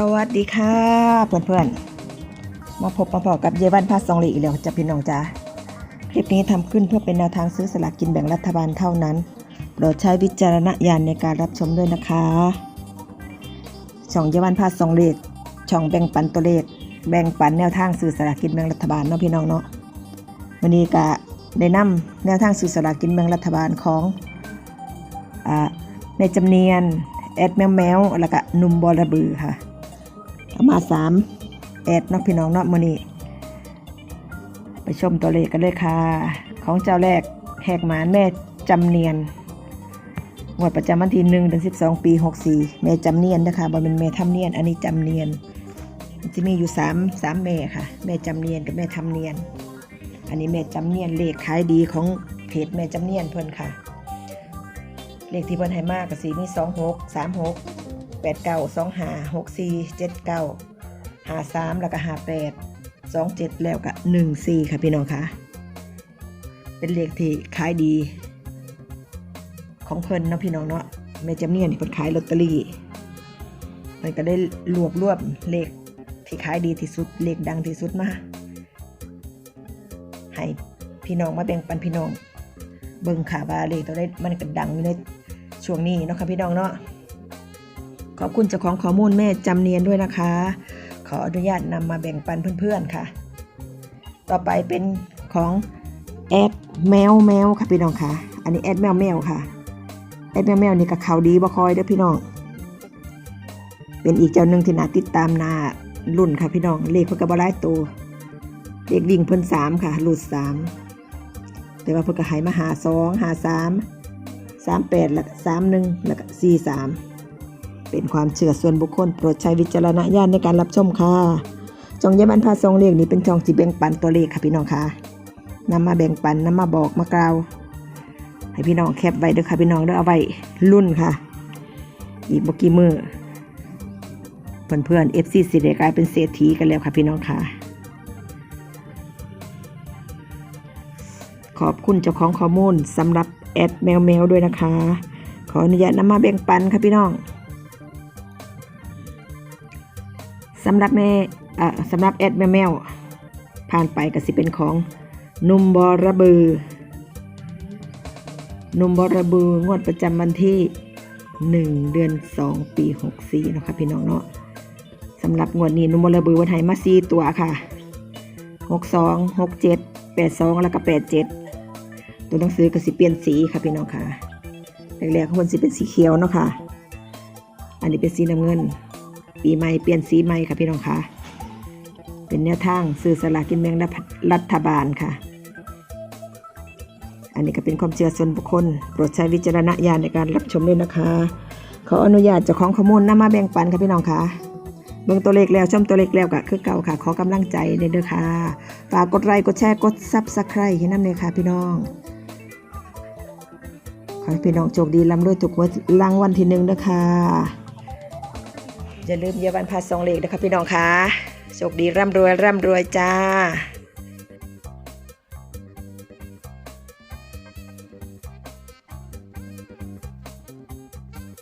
สวัสดีค่ะเพื่อนๆ มาพบมาพอกับเยวันพาสองหลีอีกแล้วจ้ะพี่น้องจ้าคลิปนี้ทำขึ้นเพื่อเป็นแนวทางซื้อสลากกินแบ่งรัฐบาลเท่านั้นโปรดใช้วิจารณญาณในการรับชมด้วยนะคะ ช่องเยวันพาสองเลขช่องแบ่งปันตัวเลขแบ่งปันแนวทางซื้อสลากกินแบ่งรัฐบาลเนาะพี่น้องเนาะวันนี้ก็ได้นำแนวทางซื้อสลากกินแบ่งรัฐบาลของอ่าในจำเนียนแอดแมวแมวแล้วก็นุ่มบอระบือค่ะ เอามาสามแอดเนาะพี่น้องเนาะมือนี้ไปชมตัวเลขกันเลยค่ะ ของเจ้าแรกแหกหมานแม่จำเนียนงวดประจำวันที่หนึ่งเดือนสิบสองปีหกสี่แม่จำเนียนนะคะบ่เป็นแม่ทำเนียน อันนี้จำเนียนจะมีอยู่สามสามแม่ค่ะ แม่จำเนียนกับแม่ทำเนียน อันนี้แม่จำเนียนเลขขายดีของเพจแม่จำเนียนเพิ่นค่ะ เลขที่เพิ่นให้มากกับสีมีสองหกสามหก แปดเก้าสองหาหกสี่เจ็ดเก้าหาสามแล้วก็หาแปดสองเจ็ดแล้วก็หนึ่งสี่ค่ะพี่น้องคะเป็นเลขที่ขายดี ของเพิ่นเนาะพี่น้องเนาะแม่จำเนียนเพิ่นขายลอตเตอรี่มันก็ได้รวบรวมเลขที่ขายดีที่สุดเลขดังที่สุดมาให้พี่น้องมาแบ่งปันพี่น้อง เบิ่งค่ะว่าเลขตัวได้มันก็ดังอยู่ในช่วงนี้เนาะค่ะพี่น้องเนาะ ขอบคุณเจ้าของข้อมูลแม่จำเนียนด้วยนะคะ ขออนุญาตนำมาแบ่งปันเพื่อนๆค่ะ ต่อไปเป็นของแอดแมวแมวค่ะพี่น้องค่ะ อันนี้แอดแมวแมวค่ะ แอดแมวแมวนี่กับเขาดีบ่คอยเด้อพี่น้อง เป็นอีกเจ้าหนึ่งที่น่าติดตามนารุ่นค่ะพี่น้อง เลขเพิ่นก็บ่หลายตัวเลขวิ่งเพิ่นสามค่ะหลุดสามแต่ว่าเพิ่นก็ให้มาหาสองหาสามสามแปดแล้วก็สามหนึ่งแล้วก็สี่สาม เป็นความเชื่อส่วนบุคคลโปรดใช้วิจารณญาณในการรับชมค่ะจองเยบันพาทรงเลขนี้เป็นจองที่แบ่งปันตัวเลขค่ะพี่น้องค่ะนำมาแบ่งปันนำมาบอกมากล่าว ให้พี่น้องแคปไว้เด้อค่ะพี่น้องเด้อเอาไว้รุ่นค่ะ อีกบกี่มือเพื่อนเพื่อนเอฟซีสิได้กลายเป็นเศรษฐีกันแล้วค่ะพี่น้องค่ะ ขอบคุณเจ้าของข้อมูลสำหรับแอดแมวแมวด้วยนะคะ ขออนุญาตนำมาแบ่งปันค่ะพี่น้อง สำหรับแม่สำหรับแอดแมวแมวผ่านไปก็สิเป็นของนุ่มบอระบือนุ่มบอระบืองวดประจำวันที่ 1 เดือน 2 ปี 64นะคะพี่น้องเนาะสำหรับงวดนี้นุ่มบอระบือวันไทยมาซีตัวค่ะ 62 67 82 แล้วก็ 87 ตัวหนังสือก็สิเปลี่ยนสีค่ะพี่น้องค่ะแรกๆข้างบนสิเป็นสีเขียวเนาะค่ะ อันนี้เป็นสีน้ำเงิน ปีใหม่เปลี่ยนสีใหม่ค่ะพี่น้องคะเป็นแนวทางซื้อสลากกินแบ่งรัฐบาลค่ะ อันนี้ก็เป็นความเชื่อส่วนบุคคล โปรดใช้วิจารณญาณในการรับชมด้วยนะคะ ขออนุญาตเจ้าของข้อมูลนำมาแบ่งปันค่ะพี่น้องค่ะเบิ่งตัวเลขแล้วช่อมตัวเลขแล้วก็คือเก่าค่ะ ขอกำลังใจเด้อค่ะฝากกดไลค์กดแชร์กดซับสไครต์ให้น้ำเลยค่ะพี่น้อง ขอให้พี่น้องโชคดีร่ำรวยถูกรางวัลที่หนึ่งเด้อค่ะ อย่าลืมเยาวันพาสองเหล็กนะครับพี่น้องคะโชคดีร่ำรวยร่ำรวยจ้า